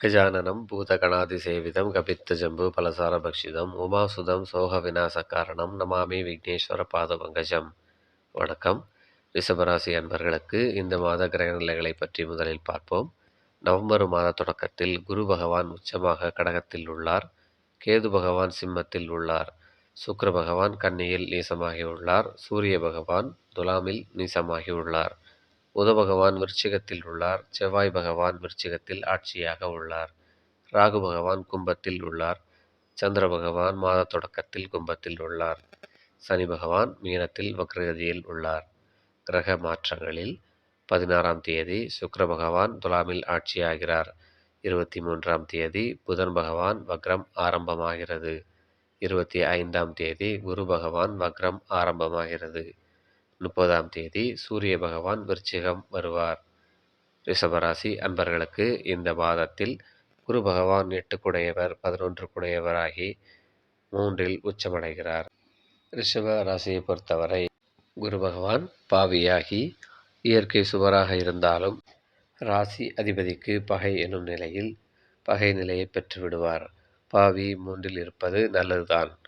கஜானனம் பூதகணாதிசேவிதம் கபித்தஜம்பு பலசாரபக்ஷிதம் உமாசுதம் சோக விநாசக்காரணம் நமாமி விக்னேஸ்வர பாதபங்கஜம் வணக்கம். ரிஷபராசி அன்பர்களுக்கு இந்த மாத கிரக நிலைகளை பற்றி முதலில் பார்ப்போம். நவம்பர் மாத தொடக்கத்தில் குரு பகவான் உச்சமாக கடகத்தில் உள்ளார். கேது பகவான் சிம்மத்தில் உள்ளார். சுக்கர பகவான் கன்னியில் நீசமாகி உள்ளார். சூரிய பகவான் துலாமில் நீசமாகி உள்ளார். புத பகவான் விருச்சிகத்தில் உள்ளார் செவ்வாய் பகவான் விருச்சிகத்தில் ஆட்சியாக உள்ளார். ராகு பகவான் கும்பத்தில் உள்ளார் சந்திர பகவான் மாத தொடக்கத்தில் கும்பத்தில் உள்ளார். சனி பகவான் மீனத்தில் வக்ரகதியில் உள்ளார். கிரக மாற்றங்களில் பதினாறாம் தேதி சுக்கர பகவான் துலாமில் ஆட்சியாகிறார். இருபத்தி மூன்றாம் தேதி புதன் பகவான் வக்ரம் ஆரம்பமாகிறது. இருபத்தி ஐந்தாம் தேதி குரு பகவான் வக்ரம் ஆரம்பமாகிறது. முப்பதாம் தேதி சூரிய பகவான் விருச்சிகம் வருவார். ரிஷபராசி அன்பர்களுக்கு இந்த மாதத்தில் குரு பகவான் எட்டு குடையவர் பதினொன்று குடையவராகி மூன்றில் உச்சமடைகிறார். ரிஷப ராசியை பொறுத்தவரை குரு பகவான் பாவியாகி இயற்கை சுவராக இருந்தாலும் ராசி அதிபதிக்கு பகை எனும் நிலையில் பகை நிலையை பெற்று விடுவார். பாவி மூன்றில் இருப்பது நல்லதுதான்.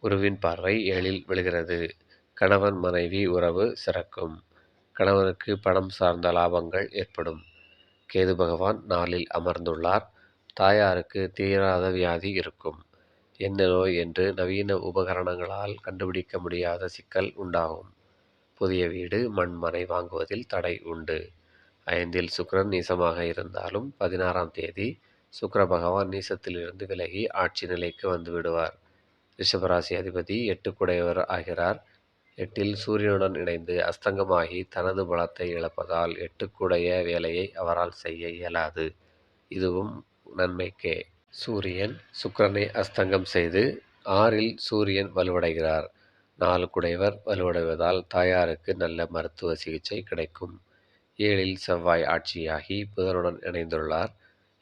குருவின் பார்வை ஏழில் விழுகிறது. கணவன் மனைவி உறவு சிறக்கும். கணவனுக்கு பணம் சார்ந்த லாபங்கள் ஏற்படும். கேது பகவான் நாளில் அமர்ந்துள்ளார். தாயாருக்கு தீராத வியாதி இருக்கும். என்ன நோய் என்று நவீன உபகரணங்களால் கண்டுபிடிக்க முடியாத சிக்கல் உண்டாகும். புதிய வீடு மண்மனை வாங்குவதில் தடை உண்டு. ஐந்தில் சுக்ரன் நீசமாக இருந்தாலும் பதினாறாம் தேதி சுக்கர பகவான் நீசத்திலிருந்து விலகி ஆட்சி நிலைக்கு வந்து விடுவார். ரிஷபராசி அதிபதி எட்டுக்குடையவர் ஆகிறார். எட்டில் சூரியனுடன் இணைந்து அஸ்தங்கமாகி தனது பலத்தை இழப்பதால் எட்டுக்குடைய வேலையை அவரால் செய்ய இயலாது. இதுவும் நன்மைக்கே. சூரியன் சுக்கரனை அஸ்தங்கம் செய்து ஆறில் சூரியன் வலுவடைகிறார். நாலு குடைவர் வலுவடைவதால் தாயாருக்கு நல்ல மருத்துவ சிகிச்சை கிடைக்கும். ஏழில் செவ்வாய் ஆட்சியாகி புதனுடன் இணைந்துள்ளார்.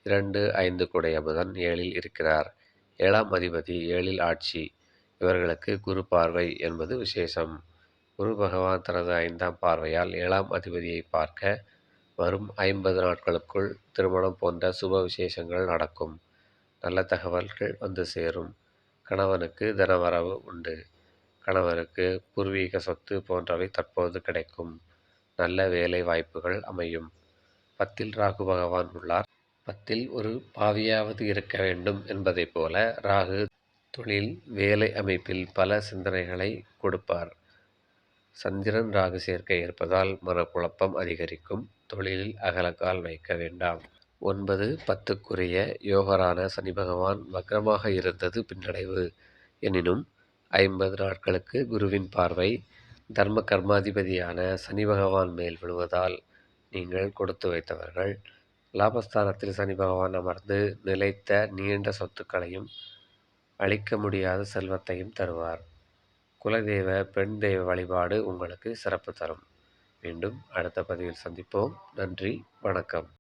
இரண்டு ஐந்து குடைய புதன் ஏழில் இருக்கிறார். ஏழாம் அதிபதி ஏழில் ஆட்சி. இவர்களுக்கு குரு பார்வை என்பது விசேஷம். குரு பகவான் தனது ஐந்தாம் பார்வையால் ஏழாம் அதிபதியை பார்க்க வரும் ஐம்பது நாட்களுக்குள் திருமணம் போன்ற சுப விசேஷங்கள் நடக்கும். நல்ல தகவல்கள் வந்து சேரும். கணவனுக்கு தனவரவு உண்டு. கணவருக்கு பூர்வீக சொத்து போன்றவை தற்போது கிடைக்கும். நல்ல வேலை வாய்ப்புகள் அமையும். பத்தில் ராகு பகவான் உள்ளார். பத்தில் ஒரு பாவியாவது இருக்க வேண்டும் என்பதைப் போல ராகு தொழில் வேலை அமைப்பில் பல சிந்தனைகளை கொடுப்பார். சந்திரன் ராகு சேர்க்கை இருப்பதால் மனக்குழப்பம் அதிகரிக்கும். தொழிலில் அகலக்கால் வைக்க வேண்டாம். ஒன்பது பத்துக்குரிய யோகரான சனி பகவான் வக்ரமாக இருந்தது பின்னடைவு. எனினும் ஐம்பது நாட்களுக்கு குருவின் பார்வை தர்ம கர்மாதிபதியான சனி பகவான் மேல் விழுவதால் நீங்கள் கொடுத்து வைத்தவர்கள். லாபஸ்தானத்தில் சனி பகவான் அமர்ந்து நிலைத்த நீண்ட சொத்துக்களையும் அளிக்க முடியாத செல்வத்தையும் தருவார். குலதெய்வ பெண் தெய்வ வழிபாடு உங்களுக்கு சிறப்பு தரும். மீண்டும் அடுத்த பதிவில் சந்திப்போம். நன்றி வணக்கம்.